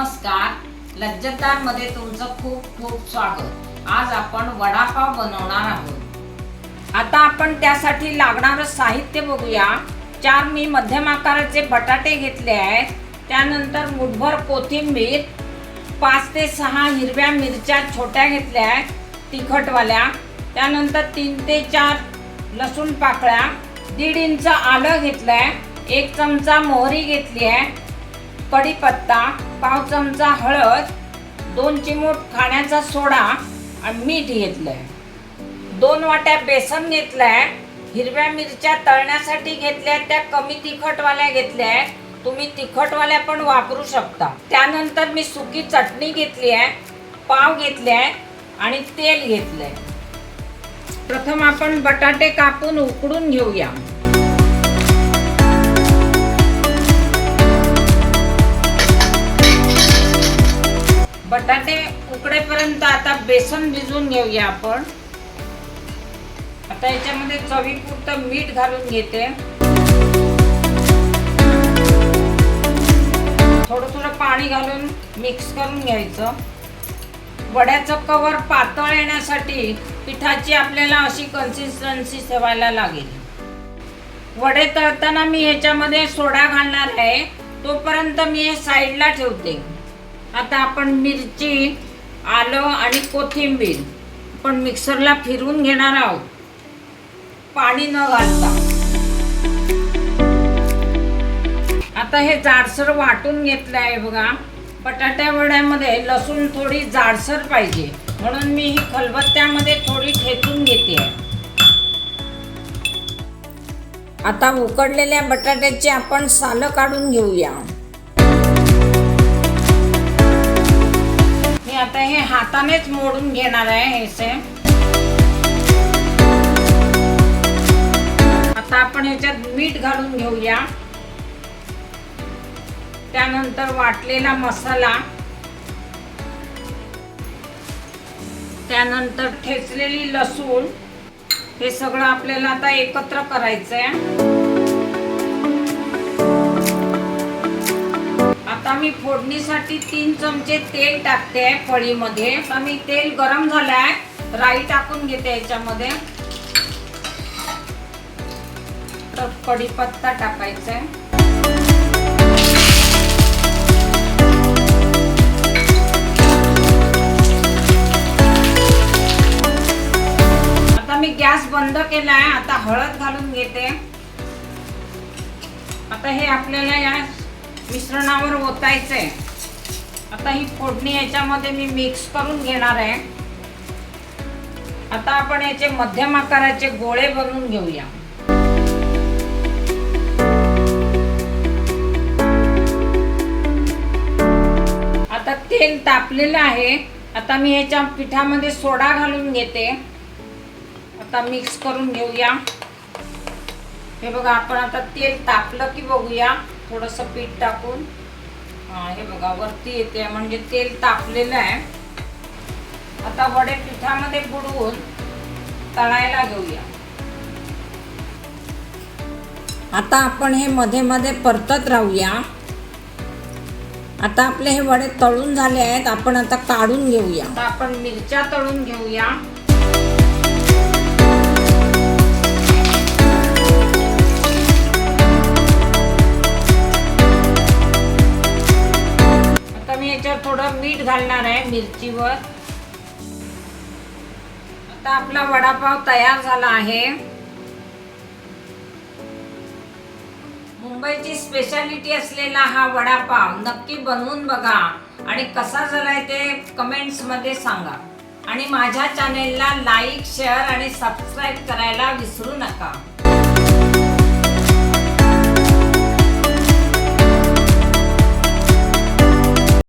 लज्जतदारमध्ये तुमचं खूप खूप स्वागत. आज आपण वडापाव बनवणार आहोत. आता आपण त्यासाठी लागणारं साहित्य बघूया. चार मी मध्यम आकाराचे बटाटे घेतले आहेत. त्यानंतर मुठभर कोथिंबीर पाच ते सहा हिरव्या मिरच्या छोट्या घेतल्या आहेत तिखटवाल्या. त्यानंतर तीन ते चार लसूण पाकळ्या दीड इंच आलं घेतलं आहे एक चमचा मोहरी घेतली आहे कढीपत्ता पाव चमचा हळद दोन चिमूट खाण्याचा सोडा आणि मीठ घेतलंय. दोन वाट्या बेसन घेतलंय हिरव्या मिरच्या तळण्यासाठी घेतल्या त्या कमी तिखटवाल्या घेतल्या आहेत तुम्ही तिखटवाल्या पण वापरू शकता. त्यानंतर मी सुकी चटणी घेतली आहे पाव घेतले आहे आणि तेल घेतलंय. प्रथम आपण बटाटे कापून उकडून घेऊया. बटाटे उकडेपर्यंत आता बेसन भिजवून घेऊया आपण. आता याच्यामध्ये चवीपुरतं मीठ घालून घेते. थोडं थोडं पाणी घालून मिक्स करून घ्यायचं. वड्याचं कवर पातळ येण्यासाठी पिठाची आपल्याला अशी कन्सिस्टन्सी ठेवायला लागेल. वडे तळताना मी ह्याच्यामध्ये सोडा घालणार आहे. तोपर्यंत मी हे साईडला ठेवते. आता आपण मिरची आलं आणि कोथिंबीर पण मिक्सरला फिरवून घेणार आहोत. पाणी न घालता. आता हे जाडसर वाटून घेतलं आहे बघा. बटाट्या वड्यामध्ये लसूण थोडी जाडसर पाहिजे. म्हणून मी ही खलबत्त्यामध्ये थोडी ठेचून घेते. आता उकडलेल्या बटाट्याची आपण सालं काढून घेऊया. आता हे हातानेच मोडून घेणार आहे हे आता आपण ह्याच्यात मीठ घालून घेऊया. त्यानंतर वाटलेला मसाला. त्यानंतर ठेचलेली लसूण. हे सगळं आपल्याला आता एकत्र करायचं आहे आता मी फोडणीसाठी तीन चमचे तेल टाकते फळीमध्ये. आम्ही मी तेल गरम झालंय. राई टाकून घेते याच्यामध्ये. तर कढीपत्ता टाकायचा आहे. आता मी गॅस बंद केलाय. आता हळद घालून घेते. आता हे आपल्याला या मिश्रणावर ओतायचंय. आता ही फोडणी याच्यामध्ये मी मिक्स करून घेणार आहे. आता आपण याचे मध्यम आकाराचे गोळे बनवून घेऊया. आता तेल तापलेलं आहे. आता मी ह्याच्या पिठामध्ये सोडा घालून घेते. आता मिक्स करून घेऊया. हे बघा आपण आता तेल तापलं की बघूया. थोडंसं पीठ टाकून हे बघा वरती येते. म्हणजे तेल तापलेलं आहे. आता वडे पिठामध्ये बुडवून तळायला घेऊया. आता आपण हे मध्ये मध्ये परतत राहूया. आता आपले हे वडे तळून झाले आहेत. आपण आता काढून घेऊया. आता आपण मिरच्या तळून घेऊया. मीठ घालणार आहे मिरचीवर. आता आपला वडापाव तयार झाला आहे. मुंबईची स्पेशालिटी असलेला हा वडापाव नक्की बनवून बघा आणि कसा झालाय ते कमेंट्समध्ये सांगा. आणि माझ्या चॅनेलला लाईक शेअर आणि सबस्क्राईब करायला विसरू नका.